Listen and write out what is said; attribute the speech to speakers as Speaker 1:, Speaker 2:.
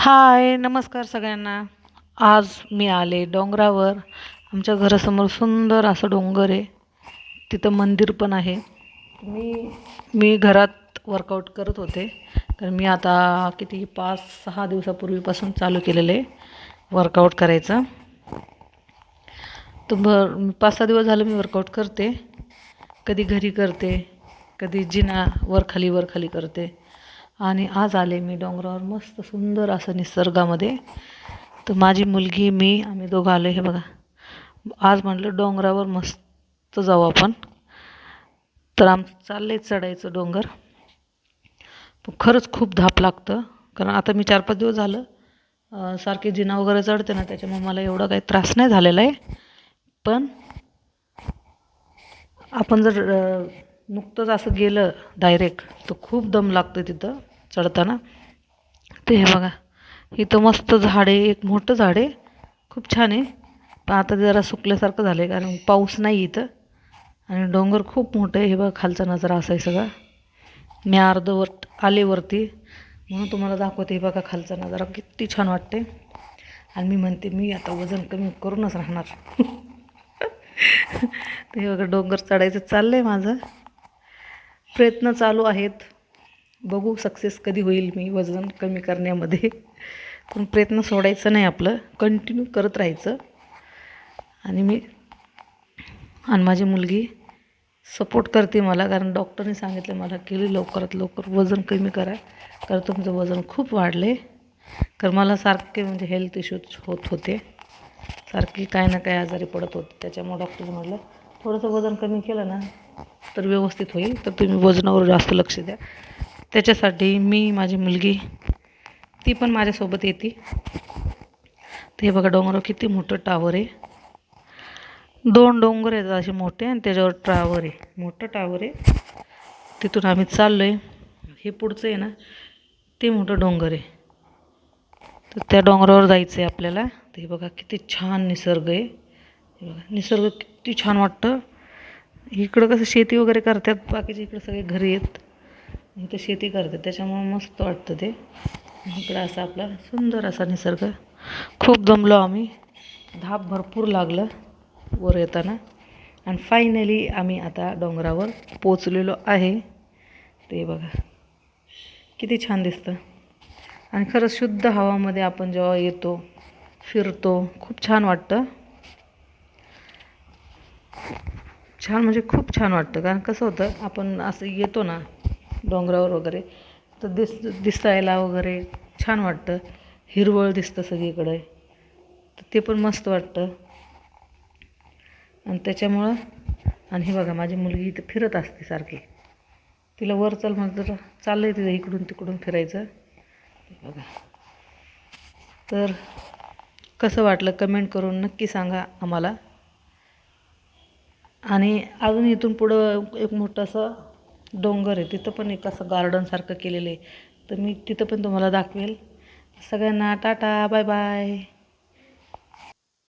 Speaker 1: हाय नमस्कार सगळ्यांना. आज मी आले डोंगरावर. आमच्या घरासमोर सुंदर असं डोंगर आहे. तिथं मंदिर पण आहे. मी मी घरात वर्कआउट करत होते. तर मी आता किती पाच सहा दिवसापूर्वीपासून चालू केलेलं आहे वर्कआउट करायचं. तर भर पाच सहा दिवस झालं मी वर्कआउट करते. कधी घरी करते कधी जिना वर खाली वर खाली करते. आणि आज आले मी डोंगरावर मस्त सुंदर असं निसर्गामध्ये. तर माझी मुलगी मी आम्ही दोघं आलो हे बघा. आज म्हटलं डोंगरावर मस्त जाऊ आपण. तर आम चालले चढायचं डोंगर. पण खरंच खूप धाप लागतं. कारण आता मी चार पाच दिवस झालं सारखे जिना वगैरे चढते ना त्याच्यामुळे मला एवढा काही त्रास नाही झालेला आहे. पण आपण जर नुकतंच असं गेलं डायरेक्ट तर खूप दम लागतो तिथं चढताना. ते हे बघा इथं मस्त झाड आहे एक मोठं झाड आहे. खूप छान आहे. पण आता जरा सुकल्यासारखं झालं आहे कारण पाऊस नाही इथं. आणि डोंगर खूप मोठं आहे. हे बघा खालचा नजारा असा आहे सगळा. मी अर्धवट आले वरती. म्हणून तुम्हाला दाखवते हे बघा खालचा नजारा किती छान वाटते आणि मी म्हणते मी आता वजन कमी करूनच राहणार. ते बघा डोंगर चढायचं चाललं आहे माझं. प्रयत्न चालू आहेत. बघू सक्सेस कधी होईल मी वजन कमी करण्यामध्ये. पण प्रयत्न सोडायचं नाही आपलं. कंटिन्यू करत राहायचं. आणि मी आणि माझी मुलगी सपोर्ट करते मला. कारण डॉक्टरने सांगितलं मला की लवकरात लवकर वजन कमी करा. कारण तुमचं वजन खूप वाढलं आहे कारण मला सारखे म्हणजे हेल्थ इश्यूज होत होते. सारखी काय ना काय आजारी पडत होते. त्याच्यामुळे डॉक्टर म्हटलं थोडंसं वजन कमी केलं ना. तर व्यवस्थित होईल. तर तुम्ही वजनावर जास्त लक्ष द्या. त्याच्यासाठी मी माझी मुलगी ती पण माझ्यासोबत येते. ते हे बघा डोंगरावर किती मोठं टावर आहे. दोन डोंगर आहेत असे मोठे आणि त्याच्यावर टावर आहे. मोठं टावर आहे. तिथून आम्ही चाललो आहे हे पुढचं आहे ना ते मोठं डोंगर आहे. तर त्या डोंगरावर जायचं आहे आपल्याला ते बघा किती छान निसर्ग आहे. हे बघा निसर्ग किती छान वाटतं. इकडं कसं शेती वगैरे करतात बाकीचे इकडं सगळे घरी आहेत. इथं शेती करतात त्याच्यामुळं मस्त वाटतं ते. इकडं असा आपला सुंदर असा निसर्ग. खूप दमलो आम्ही. धाप भरपूर लागलं वर येताना. आणि फायनली आम्ही आता डोंगरावर पोचलेलो आहे. ते बघा. किती छान दिसतं. आणि खरंच शुद्ध हवामध्ये आपण जेव्हा येतो फिरतो खूप छान वाटतं. छान म्हणजे खूप छान वाटतं. कारण कसं होतं आपण असं येतो ना डोंगरावर वगैरे तर दिस दिसायला वगैरे छान वाटतं. हिरवळ दिसतं सगळीकडे. तर ते पण मस्त वाटतं. आणि त्याच्यामुळं आणि हे बघा माझी मुलगी इथं फिरत असते सारखी. तिला वर चल म्हटलं तर चाललं आहे तिथं इकडून तिकडून फिरायचं. बघा. तर कसं वाटलं कमेंट करून नक्की सांगा आम्हाला. आणि अजून इथून पुढं एक मोठं असं डोंगर आहे. तिथं पण एक असं गार्डनसारखं केलेलं आहे. तर मी तिथं पण तुम्हाला दाखवेल. सगळ्यांना टाटा बाय बाय